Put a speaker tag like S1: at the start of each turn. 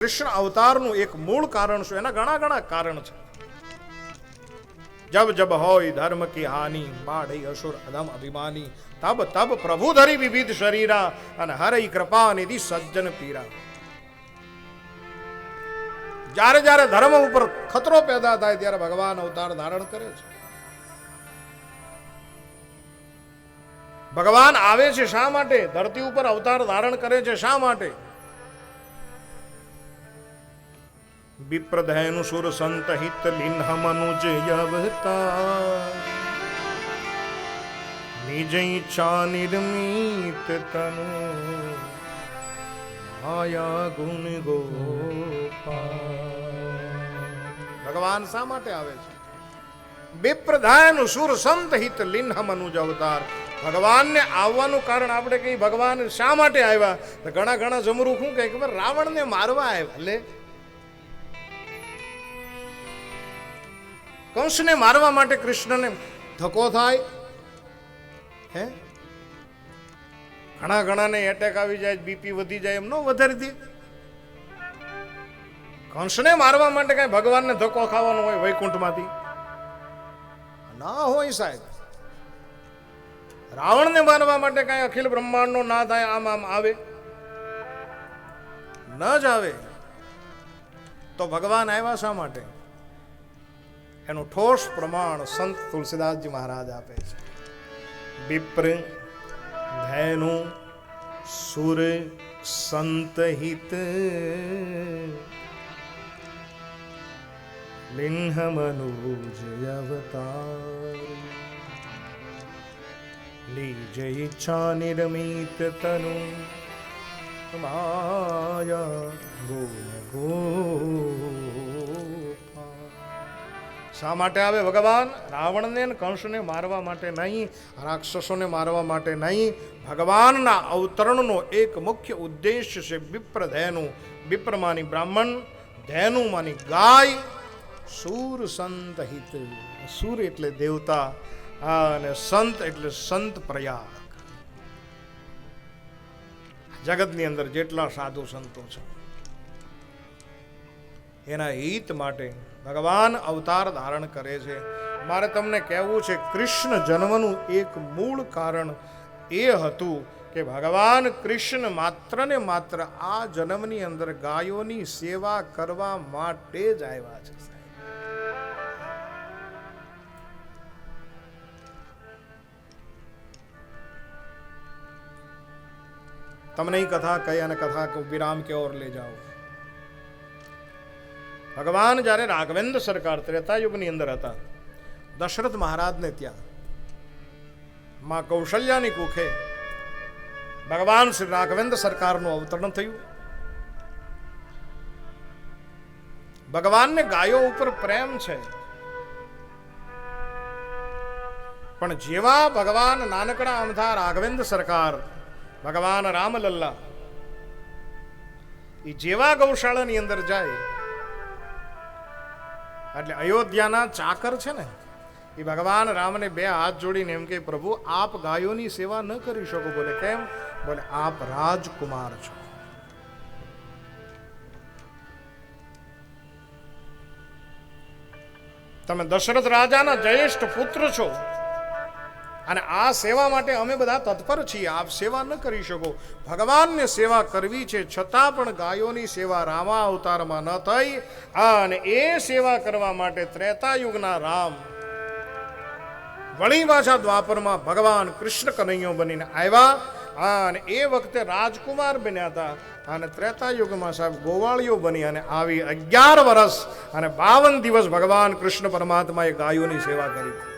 S1: કૃષ્ણ અવતારનું એક મૂળ કારણ શું? એના ઘણા ઘણા કારણ છે. જબ જબ હોય ધર્મ કી હાનિ બાઢઈ અસુર અધમ અભિમાની, તબ તબ પ્રભુ ધરી વિવિધ શરીરા, અને હરઈ કૃપા નિધિ સજ્જન પીરા. જ્યારે જ્યારે ધર્મ ઉપર ખતરો પેદા થાય ત્યારે ભગવાન અવતાર ધારણ કરે છે. ભગવાન આવે છે શા માટે? ધરતી ઉપર અવતાર ધારણ કરે છે શા માટે? વિપ્રધૈનુ સુર સંત હિત લિન્હ મનુજ યવતા નિજ ઈચ્છા નિર્મિત તનુ માયા ગુણ ભગવાન શા માટે આવે છે વિપ્રધાયનું સુર સંત હિત લિન્હ મનુજ અવતાર ભગવાનને આવવાનું કારણ આપણે કઈ ભગવાન શા માટે આવ્યા? તો ઘણા ઘણા જમરૂ શું કહે કે રાવણને મારવા આવ્યા. લે કંસને મારવા માટે કૃષ્ણને ધક્કો થાય. હે? ઘણા ઘણાને એટેક આવી જાય બીપી વધી જાય, એમ ન વધારી દે. કંસને મારવા માટે કઈ ભગવાનને ધક્કો ખાવાનો હોય વૈકુંઠમાંથી? ના હોય સાહેબ. રાવણને મારવા માટે કઈ અખિલ બ્રહ્માંડનો ના થાય, આમ આમ આવે. ન જ આવે. તો ભગવાન આવ્યા શા માટે? એનું ઠોસ પ્રમાણ સંત તુલસીદાસજી મહારાજ આપે છે. વિપ્ર, ધૈનુ, સુર, સંત હિત, લિંહ, મનુજ, અવતાર, લીજ ઈચ્છા નિર્મિત તનુ, માયા ગુણ ગોપાલ શા માટે આવે ભગવાન? રાવણને કંસને મારવા માટે નહીં, રાક્ષસોને મારવા માટે નહીં. ભગવાનના અવતરણનો એક મુખ્ય ઉદ્દેશ્ય છે વિપ્ર ધૈનું વિપ્રમાની બ્રાહ્મણ, ધેનુમાની ગાય, સૂર સંત હિત, સૂર એટલે દેવતા અને સંત એટલે સંત પ્રયાગ. જગતની અંદર જેટલા સાધુ સંતો છે. એના હિત માટે ભગવાન અવતાર ધારણ કરે છે મારે તમને કહેવું છે, કૃષ્ણ જન્મનું એક મૂળ કારણ એ હતું કે ભગવાન કૃષ્ણ માત્ર ને માત્ર આ જન્મની અંદર ગાયોની સેવા કરવા માટે જ આવ્યા છે. તમને કથા કહી અને કથા વિરામ કે ઓર ले જાઓ ભગવાન જ્યારે રાઘવેન્દ્ર સરકાર ત્રેતા યુગની અંદર હતા, દશરથ મહારાજને ત્યાં માં કૌશલ્યાની કુખે ભગવાન શ્રી રાઘવેન્દ્ર સરકારનું અવતરણ થયું. ભગવાનને ગાયો ઉપર પ્રેમ છે. પણ જેવા ભગવાન નાનકડા અમથા રાઘવેન્દ્ર સરકાર, ભગવાન રામલલ્લા એ જેવા ગૌશાળાની અંદર જાય એટલે અયોધ્યાના ચાકર છે ને, એ ભગવાન રામને બે હાથ જોડીને એમ કે, પ્રભુ, આપ ગાયોની સેવા ન કરી શકો. બોલે, કેમ? બોલે, આપ રાજકુમાર છો. તમે દશરથ રાજાના જ્યેષ્ઠ પુત્ર છો. અને આ સેવા માટે અમે બધા તત્પર છીએ. આપ સેવા ન કરી શકો. ભગવાનને સેવા કરવી છે. છતાં પણ ગાયોની સેવા રામા અવતારમાં ન થઈ. અને એ સેવા કરવા માટે ત્રેતા યુગના રામ વળી પાછા દ્વાપરમાં ભગવાન કૃષ્ણ કનૈયો બનીને આવ્યા. અને એ વખતે રાજકુમાર બન્યા હતા. અને ત્રેતા યુગમાં સાહેબ ગોવાળીઓ બની અને આવી અગિયાર વર્ષ અને બાવન દિવસ ભગવાન કૃષ્ણ પરમાત્માએ ગાયોની સેવા કરી.